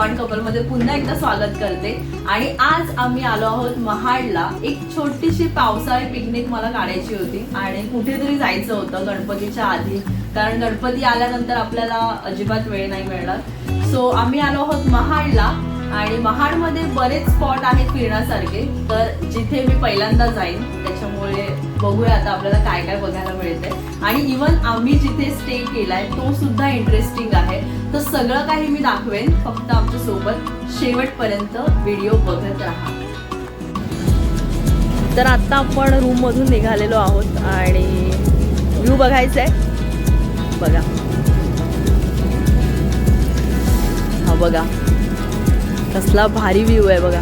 चव्हाण कपलमध्ये पुन्हा एकदा स्वागत करते. आणि आज आम्ही आलो आहोत महाडला. एक छोटीशी पावसाळी पिकनिक मला काढायची होती. आणि कुठेतरी जायचं होतं गणपतीच्या आधी. कारण गणपती आल्यानंतर आपल्याला अजिबात वेळ नाही मिळणार. सो आम्ही आलो आहोत महाडला. आणि महाडमध्ये बरेच स्पॉट आहेत फिरण्यासारखे. तर जिथे मी पहिल्यांदा जाईन बघूया आता आपल्याला काय काय बघायला मिळतंय. आणि इवन आम्ही जिथे स्टे केलाय तो सुद्धा इंटरेस्टिंग आहे. तर सगळं काही मी दाखवेन. फक्त आमच्यासोबत शेवटपर्यंत व्हिडिओ बघत राहा. तर आता आपण रूम मधून निघालेलो आहोत आणि व्ह्यू बघायचा आहे बघा. हा बघा. कसला भारी व्ह्यू आहे बघा.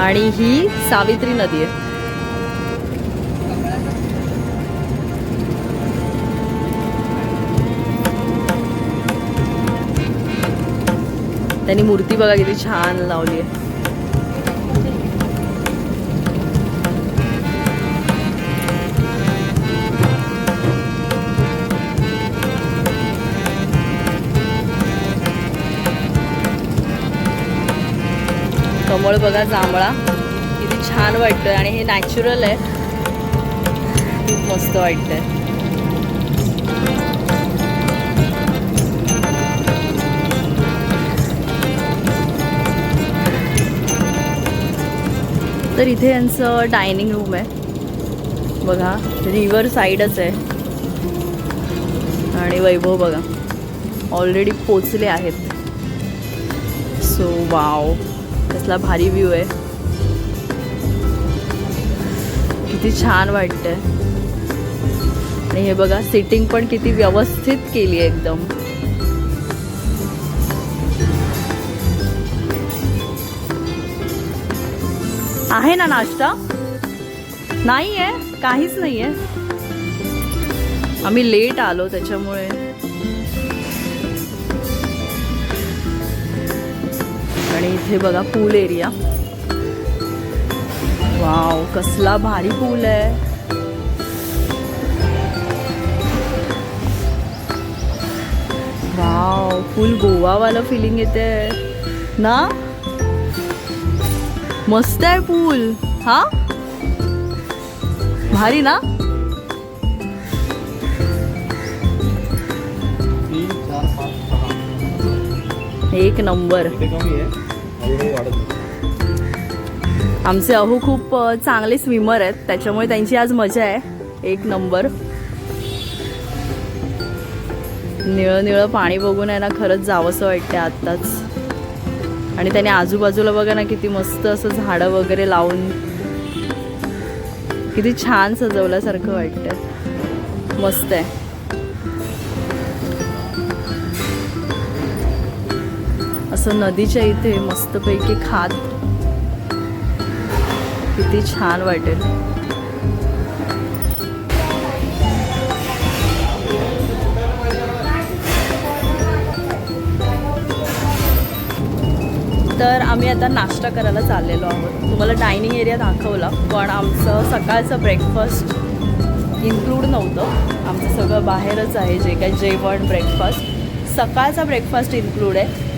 आणि ही सावित्री नदी आहे. त्यांनी मूर्ती बघा किती छान लावली आहे. जांभळ बघा जांभळा. किती छान वाटतंय आणि हे नॅचरल आहे. खूप मस्त वाटतंय. तर इथे यांचं डायनिंग रूम आहे. बघा रिव्हर साईडच आहे. आणि वैभव बघा. ऑलरेडी पोचले आहेत. सो वाव कसला भारी व्ह्यू आहे. किती छान वाटतंय. आणि हे बघा सिटिंग पण किती व्यवस्थित केली आहे एकदम. आहे ना नाश्ता? नाही आहे काहीच नाही आहे आम्ही लेट आलो त्याच्यामुळे. आणि इथे बघा पूल एरिया. वाव कसला भारी पूल आहे. वाव फुल गोवावाला फिलिंग येते. ना? मस्त आहे पूल. हा? भारी ना? एक नंबर. आमचे अहू खूप चांगले स्विमर आहेत. त्याच्यामुळे त्यांची आज मजा आहे. एक नंबर निळं निळं पाणी बघून आहे ना खरंच जावंसं वाटतं आत्ताच. आणि त्याने आजूबाजूला बघा ना किती मस्त असं झाडं वगैरे लावून किती छान सजवल्यासारखं वाटतं मस्त आहे. असं नदीच्या इथे मस्तपैकी खात. किती छान वाटेल. तर आम्ही आता नाश्ता करायला चाललेलो आहोत. तुम्हाला डायनिंग एरिया दाखवला पण आमचं सकाळचं ब्रेकफास्ट इन्क्लूड नव्हतं. आमचं सगळं बाहेरच आहे जे काही जेवण ब्रेकफास्ट सकाळचा ब्रेकफास्ट इन्क्लूड आहे.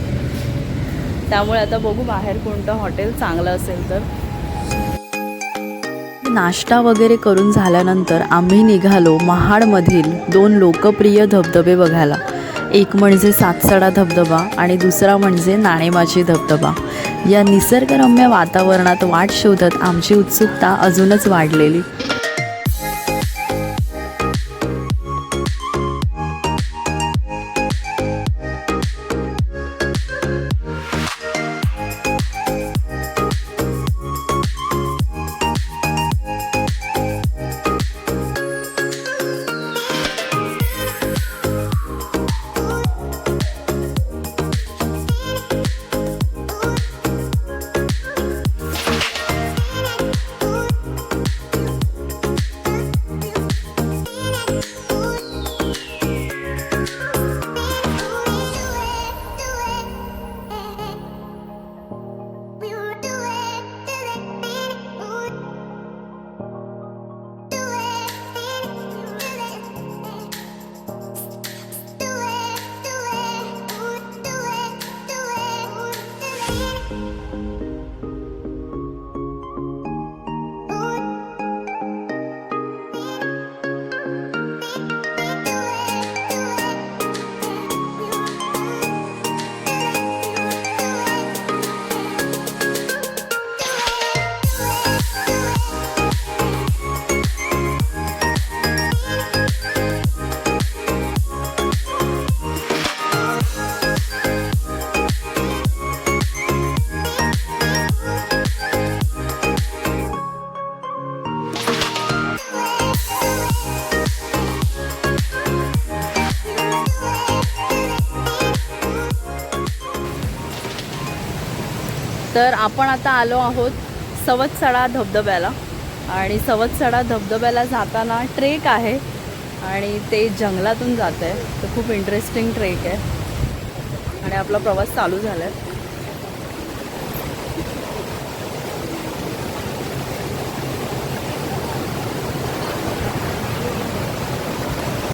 त्यामुळे आता बघू बाहेर कोणतं हॉटेल चांगलं असेल तर. नाश्ता वगैरे करून झाल्यानंतर आम्ही निघालो महाडमधील दोन लोकप्रिय धबधबे बघायला. एक म्हणजे सातसडा धबधबा आणि दुसरा म्हणजे नाणेमाची धबधबा. या निसर्गरम्य वातावरणात वाट शोधत आमची उत्सुकता अजूनच वाढलेली. तर आपण आता आलो आहोत सवतसडा धबधब्याला. आणि सवतसडा धबधब्याला जाताना ट्रेक आहे आणि ते जंगलातून जात आहे तर खूप इंटरेस्टिंग ट्रेक आहे. आणि आपला प्रवास चालू झाला आहे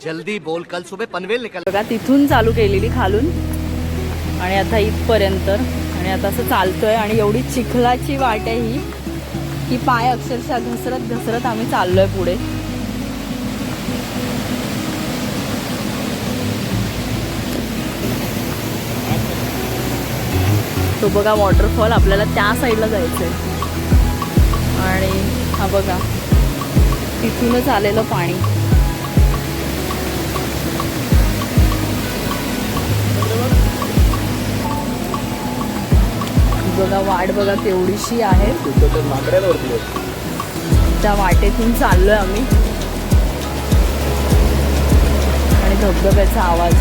जल्दी बोल कल सुबह पनवेल निकल बघा तिथून चालू केलेली खालून. आणि आता इथपर्यंत. आणि आता असं चालतोय आणि एवढी चिखलाची वाट आहे ही की पाय अक्षरशः घसरत घसरत आम्ही चाललोय पुढे. तो बघा वॉटरफॉल आपल्याला त्या साईडला जायचं आहे आणि हा बघा तिथूनच आलेलं पाणी. बघा वाट बघा केवढीशी आहे. त्या वाटेतून चाललोय आम्ही. आणि धबधब्याचा आवाज.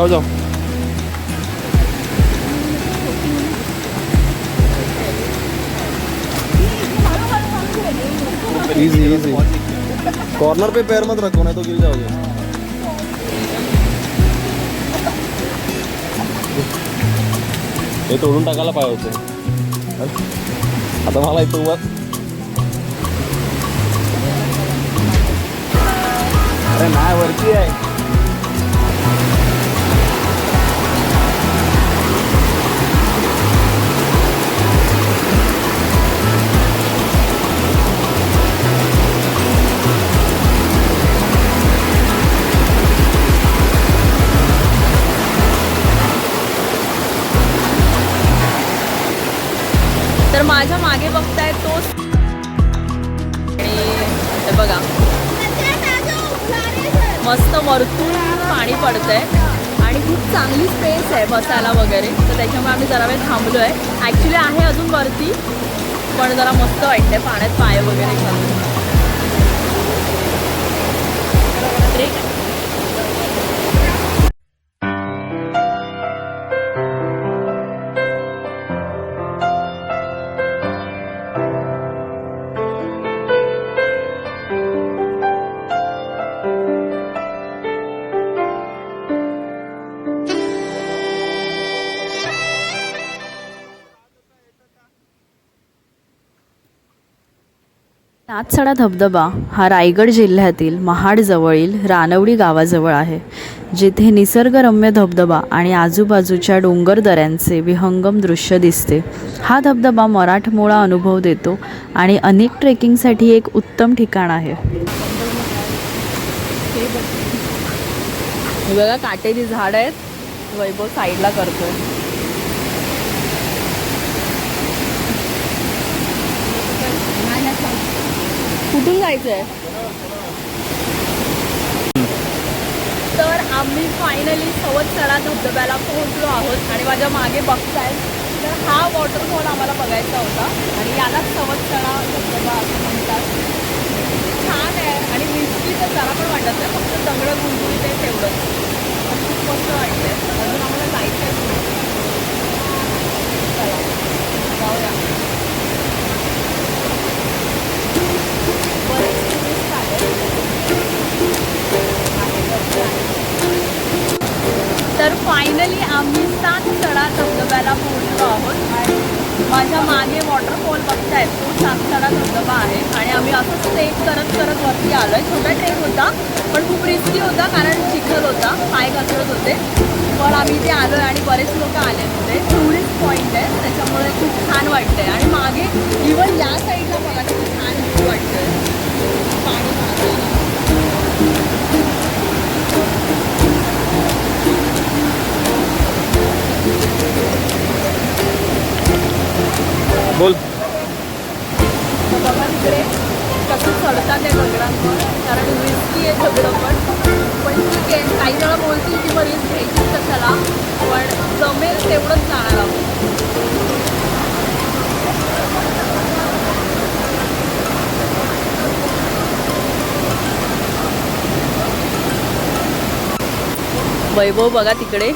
जाओ जाओ इजी इजी कॉर्नर पे पैर मत रखो नहीं तो गिर जाओगे. हे तोडून टाकायला पाहिजे होते. आता मला इथं उभा. अरे नाही वरती आहे. तर माझ्या मागे बघताय तोच आणि बघा. मस्त वरतून पाणी पडतंय. आणि खूप चांगली स्पेस आहे बसायला वगैरे. तर त्याच्यामुळे आम्ही जरा वेळ थांबलो आहे ॲक्च्युली आहे अजून वरती पण जरा मस्त वाटतंय पाण्यात पाय वगैरे घालून नाथसडा धबधबा हा रायगड जिल्ह्यातील महाडजवळील रानवडी गावाजवळ आहे जिथे निसर्गरम्य धबधबा आणि आजूबाजूच्या डोंगरदऱ्यांचे विहंगम दृश्य दिसते. हा धबधबा मराठमोळा अनुभव देतो आणि अनेक ट्रेकिंगसाठी एक उत्तम ठिकाण आहे. बघा काटेरी झाड आहेत. वैभव साईडला करतोय. कुठून जायचंय? तर आम्ही फायनली सवतसडा धबधब्याला पोहोचलो आहोत आणि माझ्या मागे बघताय तर हा वॉटरफॉल आम्हाला बघायचा होता. आणि यालाच सवतसडा धबधबा असं म्हणतात. छान आहे. आणि मिस्त्री तर जरा पण वाटत नाही फक्त कारण रिस्की आहे सगळं पण. पण ठीक आहे काही जण बोलतील की मग रिस्क घ्यायची कशाला? पण जमेल तेवढंच जाणार आहोत. वैभव बघा तिकडे.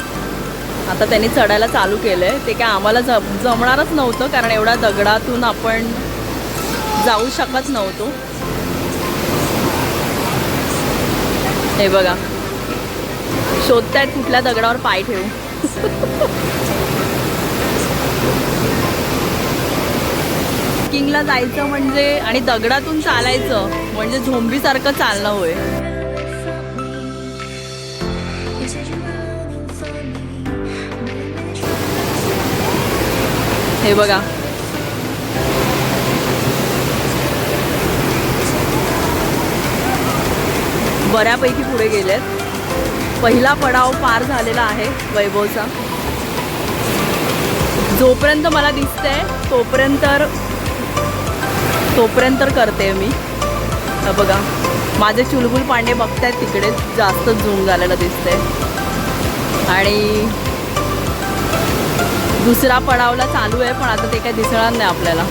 आता त्यांनी चढायला चालू केलं आहे ते काय आम्हाला जम जमणारच नव्हतं कारण एवढ्या दगडातून आपण जाऊ शकत नव्हतो. हे बघा. शोधतायत कुठल्या दगडावर पाय ठेवू किंगला जायचं म्हणजे आणि दगडातून चालायचं म्हणजे झोंबीसारखं चालणं होय. हे बघा. बऱ्यापैकी पुढे गेलेत. पहिला पडाव पार झालेला आहे वैभवचा. जोपर्यंत मला दिसतंय तोपर्यंत तोपर्यंत करते मी. बघा माझे चुलबुल पांडे बघतायत तिकडे जास्त झूम झालेलं दिसतंय. आणि दुसरा पडावला चालू आहे पण आता ते काही दिसणार नाही आपल्याला.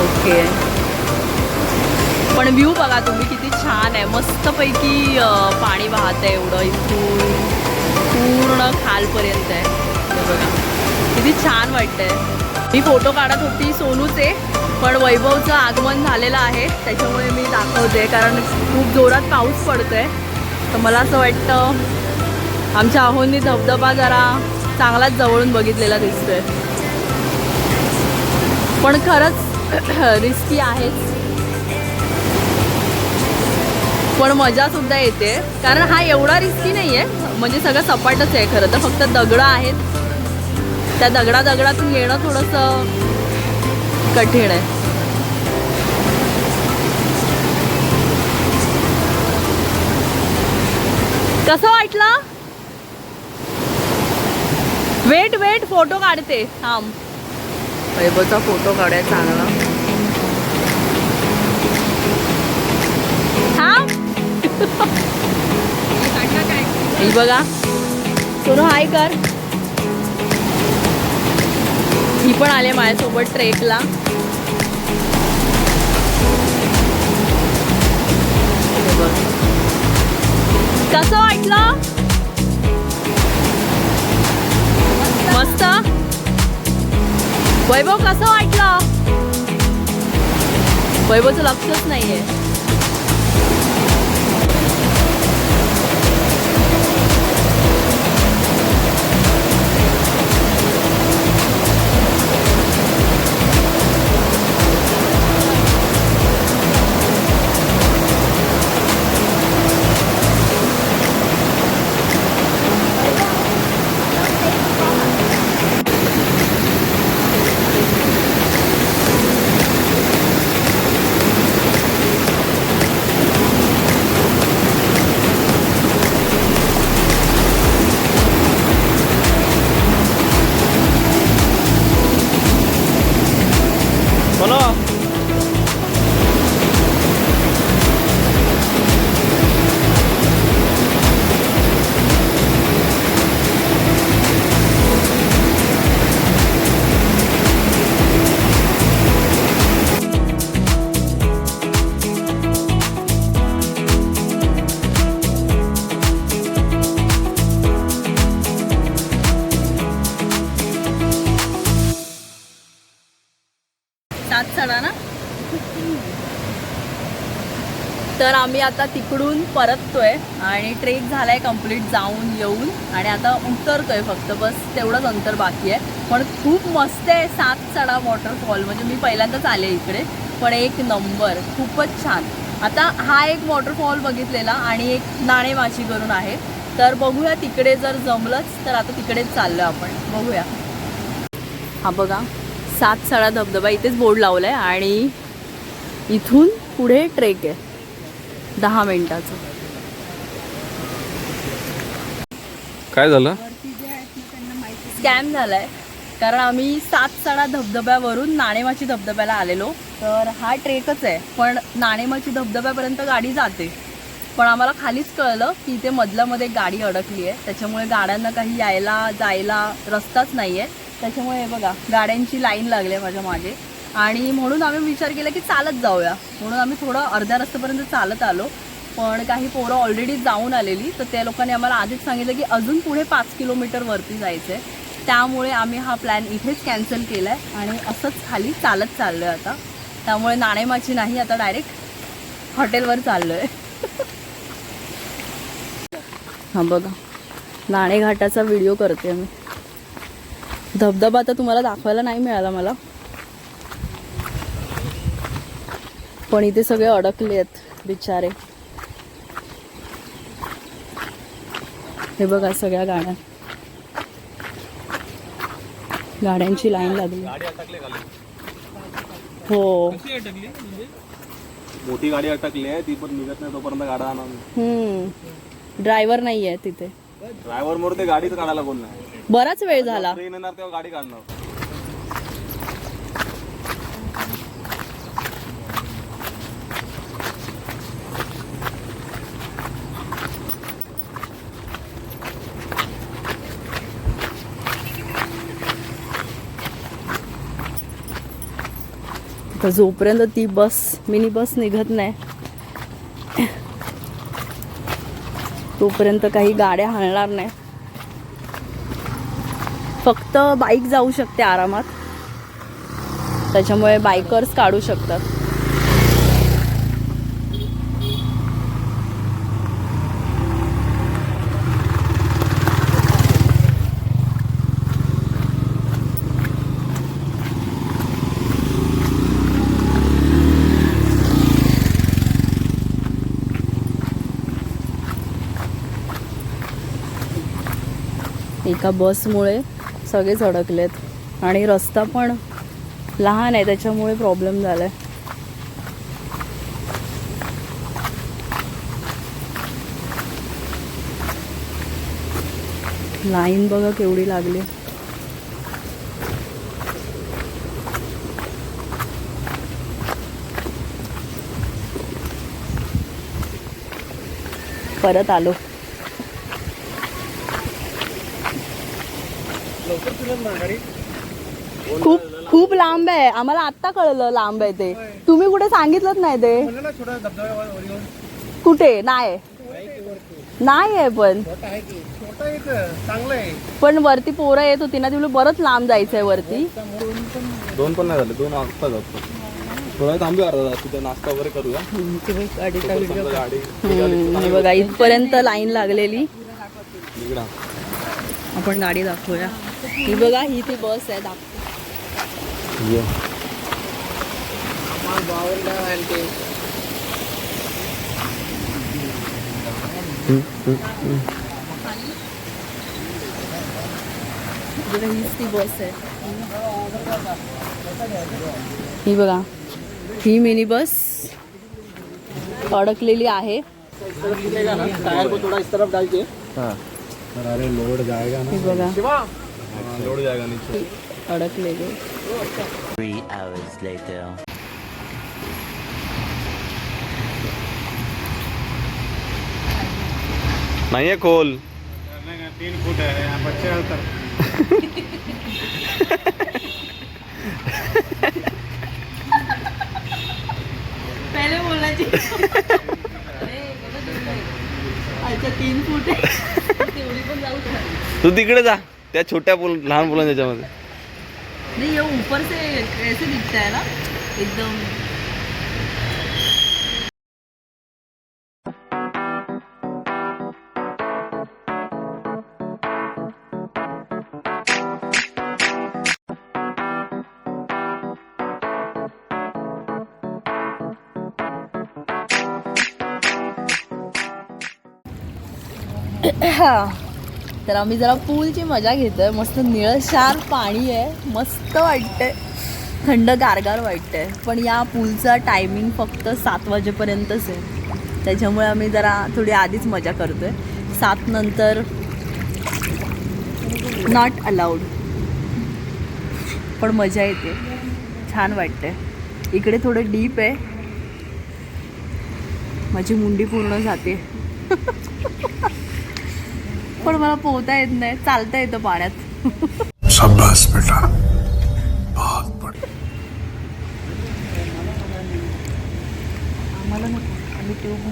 ओके. पण व्ह्यू बघा तुम्ही किती छान आहे. मस्तपैकी पाणी वाहत आहे एवढं इथून. पूर्ण खालपर्यंत आहे. बघा. किती छान वाटतंय. मी फोटो काढत होती सोनूचे पण वैभवचं आगमन झालेलं आहे. त्याच्यामुळे मी दाखवते कारण खूप जोरात पाऊस पडतोय. तर मला असं वाटतं आमच्या आहोंनी धबधबा जरा चांगलाच जवळून बघितलेला दिसतोय. पण खरंच रिस्की आहेच. पण मजा सुद्धा येते. कारण हा एवढा रिस्की नाही आहे म्हणजे सगळं सपाटच आहे खरं तर. फक्त दगडं आहेत. त्या दगडा दगडातून येणं थोडंसं कठीण आहे. कसं वाटलं? वेट वेट फोटो काढते. थांब. वैभवचा फोटो काढाय चांगला थांब ही बघा. सोनू हाय कर. ही पण आले माझ्यासोबत ट्रेकला. कसं वाटलं? मस्त? वैभव कसं वाटलं? वैभवचं लक्षच नाहीये. तर आम्ही आता तिकडून परततोय आणि ट्रेक झालाय कंप्लीट जाऊन येऊन. आणि आता उतरतोय फक्त बस तेवढंच अंतर बाकी आहे. पण खूप मस्त आहे सात चढा वॉटरफॉल म्हणजे मी पहिल्यांदाच आले इकडे पण एक नंबर खूपच छान. आता हा एक वॉटरफॉल बघितलेला आणि एक नाणेमाची करून आहे. तर बघूया तिकडे जर जमलंच तर आता तिकडेच चाललो आपण. बघूया. हा बघा सात सडा धबधबा इथेच बोर्ड लावलाय आणि इथून पुढे ट्रेक आहे. दहा मिनिटाचं. काय झालं? स्कॅम झालाय. कारण आम्ही सात सडा धबधब्यावरून नाणेमाची धबधब्याला आलेलो. तर हा ट्रेकच आहे. पण नाणेमाची धबधब्यापर्यंत गाडी जाते. पण आम्हाला खालीच कळलं की इथे मधल्यामध्ये गाडी अडकली आहे. त्याच्यामुळे गाड्यांना काही यायला जायला रस्ताच नाही आहे त्याच्यामुळे हे बघा गाड्यांची लाईन लागली आहे माझ्या मागे. आणि म्हणून आम्ही विचार केला की चालत जाऊया. म्हणून आम्ही थोडं अर्ध्या रस्त्यापर्यंत चालत आलो. पण काही पोरं ऑलरेडी जाऊन आलेली. तर त्या लोकांनी आम्हाला आधीच सांगितलं की अजून पुढे पाच किलोमीटर वरती जायचं आहे त्यामुळे आम्ही हा प्लॅन इथेच कॅन्सल केला आहे आणि असंच खाली चालत चाललो आहे आता. त्यामुळे नाणेमाची नाही आता डायरेक्ट हॉटेलवर चाललो आहे हां बघा. नाणेघाटाचा व्हिडिओ करते मी. धबधबा आता तुम्हाला दाखवायला नाही मिळाला मला. पण इथे सगळे अडकले आहेत बिचारे. हे बघा सगळ्या गाड्या. गाड्यांची लाईन लागली. हो. मोठी गाडी अटकली आहे ती पण निघत नाही तोपर्यंत गाडा आणा ड्रायव्हर नाही आहे तिथे. ड्रायव्हर मोर ते गाडीच काढायला कोण नाही. बराच वेळ झाला. ट्रेन येणार तेव्हा गाडी काढणार. तर जोपर्यंत ती बस मिनी बस निघत नाही तोपर्यंत काही गाड्या हलणार नाही. फक्त बाईक जाऊ शकते आरामात. त्याच्यामुळे बायकर्स काढू शकतात. एका बसमुळे सगळेच अडकलेत आणि रस्ता पण लहान आहे त्याच्यामुळे प्रॉब्लेम झाला आहे लाईन बघा केवढी लागली. परत आलो. खूप खूप लांब आहे. आम्हाला आत्ता कळलं लांब आहे ते. तुम्ही कुठे सांगितलंच नाही ते. कुठे? नाही. नाही आहे पण. पण वरती पोरं येत होती ना तिला बरंच लांब जायचंय वरती. दोन पण नाही झाले दोन वाजता जातो. थोडा अर्धा तिथे नाश्ता वगैरे करूया. बघा इथपर्यंत लाईन लागलेली. आपण गाडी दाखवूया. ही बघा ही ती बस आहे दाखव ये. बघा, हीच ती बस आहे ही. बघा ही मिनी बस अडकलेली आहे हाँ ही। बघा हाँ, लोड जाएगा नीचे अडकलेली. Three hours later. नाही आहे खोल पहिले बोलायची. अच्छा तीन फूट आहे. तेवढी पण जाऊ शकते. तू तिकडे जा. त्या छोट्या पूल लहान मुलांच्या याच्यामध्ये. नहीं ये ऊपर से ऐसे दिखता है ना एकदम. तर आम्ही जरा पूलची मजा घेतोय. मस्त निळशार पाणी आहे. मस्त वाटतंय. थंड गारगार वाटतंय. पण या पूलचा टायमिंग फक्त सात वाजेपर्यंतच आहे. त्याच्यामुळे आम्ही जरा थोडी आधीच मजा करतोय. सात नंतर नॉट अलाउड पण मजा येते. छान वाटते इकडे थोडं डीप आहे. माझी मुंडी पूर्ण जाते. पण मला पोहता येत नाही चालता येतं पाण्यात. बेटा.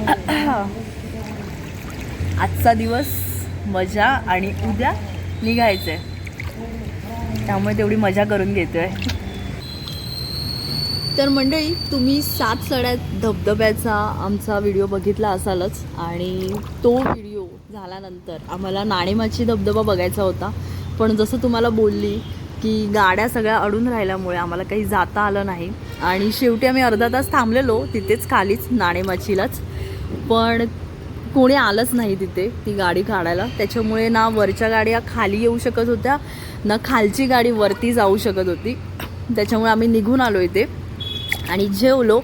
आजचा दिवस मजा आणि उद्या निघायचंय. त्यामुळे तेवढी मजा करून घेतोय. तर मंडळी तुम्ही सात सड्यात धबधब्याचा आमचा व्हिडिओ बघितला असालच आणि तो व्हिडिओ झाल्यानंतर आम्हाला नाणेमाची धबधबा बघायचा होता. पण जसं तुम्हाला बोलली की गाड्या सगळ्या अडून राहिल्यामुळे आम्हाला काही जाता आलं नाही. आणि शेवटी आम्ही अर्धा तास थांबलेलो तिथेच खालीच नाणेमाचीलाच पण कोणी आलंच नाही तिथे ती गाडी काढायला. त्याच्यामुळे ना वरच्या गाड्या खाली येऊ शकत होत्या ना खालची गाडी वरती जाऊ शकत होती. त्याच्यामुळे आम्ही निघून आलो इथे. आणि जेवलो.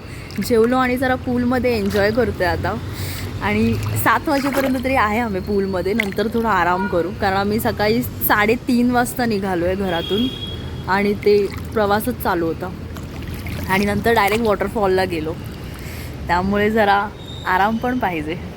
जेवलो आणि जरा पूलमध्ये एन्जॉय करतोय आता. आणि सात वाजेपर्यंत तरी आहे आम्ही पूलमध्ये. नंतर थोडा आराम करू. कारण आम्ही सकाळी साडेतीन वाजता निघालो आहे घरातून आणि ते प्रवासच चालू होता. आणि नंतर डायरेक्ट वॉटरफॉलला गेलो. त्यामुळे जरा आराम पण पाहिजे.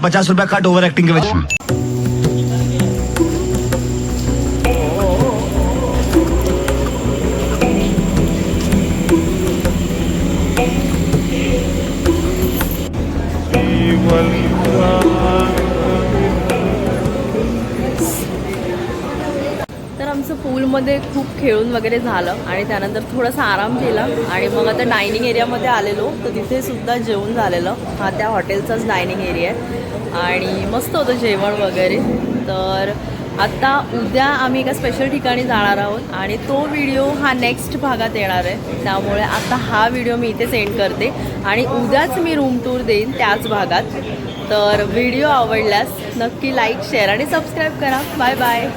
और पचास रुपया कट ओवर एक्टिंग के वजह खेळून वगैरे झालं आणि त्यानंतर थोडासा आराम केला आणि मग आता डायनिंग एरियामध्ये आलेलो. तर तिथे सुद्धा जेवण झालेलं. हा त्या हॉटेलचाच डायनिंग एरिया आहे. आणि मस्त होतं जेवण वगैरे. तर आता उद्या आम्ही एका स्पेशल ठिकाणी जाणार आहोत आणि तो व्हिडिओ हा नेक्स्ट भागात येणार आहे. त्यामुळे आता हा व्हिडिओ मी इथे सेंड करते. आणि उद्याच मी रूम टूर देईन त्याच भागात. तर व्हिडिओ आवडल्यास नक्की लाईक शेअर आणि सबस्क्राईब करा. Bye bye